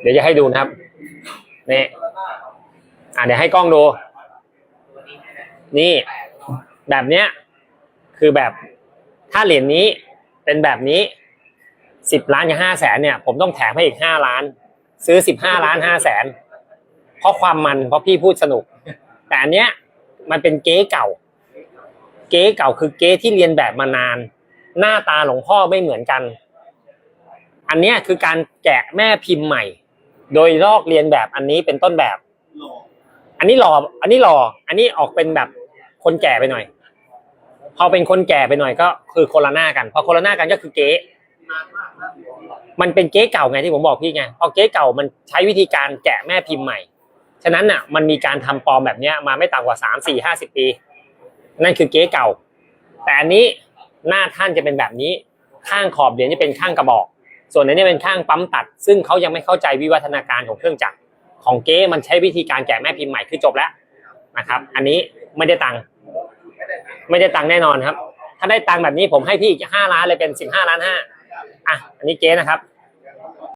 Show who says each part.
Speaker 1: เดี๋ยวจะให้ดูนะครับนี่อ่าเดี๋ยวให้กล้องดู นี่แบบเนี้ย คือแบบถ้าเหรียญนี้เป็นแบบนี้สิบล้านกับห้าแสนเนี่ย ผมต้องแถมให้อีกห้าล้าน ซื้อสิบห้าล้านห้าแสนเพราะความมันเพราะพี่พูดสนุก แต่อันเนี้ยมันเป็นเก๊เก่า เก๊เก่าคือเก๊ที่เรียนแบบมานาน หน้าตาหลวงพ่อไม่เหมือนกัน อันเนี้ยคือการแกะแม่พิมพ์ใหม่ โดยลอกเรียนแบบอันนี้เป็นต้นแบบ อันนี้หล่ออันนี้หล่ออันนี้ออกเป็นแบบคนแก่ไปหน่อย พอเป็นคนแก่ไปหน่อยก็คือโคโรนากัน พอโคโรนากันก็คือเก๊มันเป็นเก๊เก่าไงที่ผมบอกพี่ไงพอเก๊เก่ามันใช้วิธีการแกะแม่พิมพ์ใหม่ ฉะนั้นน่ะ มันมีการทำปลอมแบบเนี้ย มาไม่ต่ำกว่าสามสี่ห้าสิบปี นั่นคือเก๊เก่า แต่อันนี้หน้าท่านจะเป็นแบบนี้ ข้างขอบเหรียญจะเป็นข้างกระบอก ส่วนอันนี้เป็นข้างปั๊มตัด ซึ่งเขายังไม่เข้าใจวิวัฒนาการของเครื่องจักรของเก๊มันใช้วิธีการแกะแม่พิมพ์ใหม่คือจบแล้วนะครับ อันนี้ไม่ได้ตังค์ไม่ได้ตังค์แน่นอนครับ ถ้าได้ตังค์แบบนี้ผมให้พี่อีกห้าล้านเลยเป็นสิบห้าล้านห้าอะอันนี้เก๊นะครับ